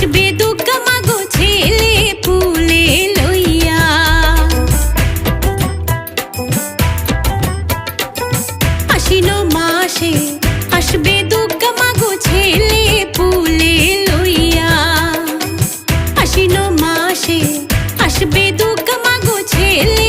আসবে দুর্গা মাগো ছেলে পুলে লইয়া। আশ্বিন মাসে আসবে দুর্গা মাগো ছেলে পুলে লইয়া। আশ্বিন মাসে আসবে দুর্গা মাগো ছেলে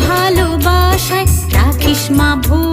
ভালোবাসায় রাখিস মা ভূ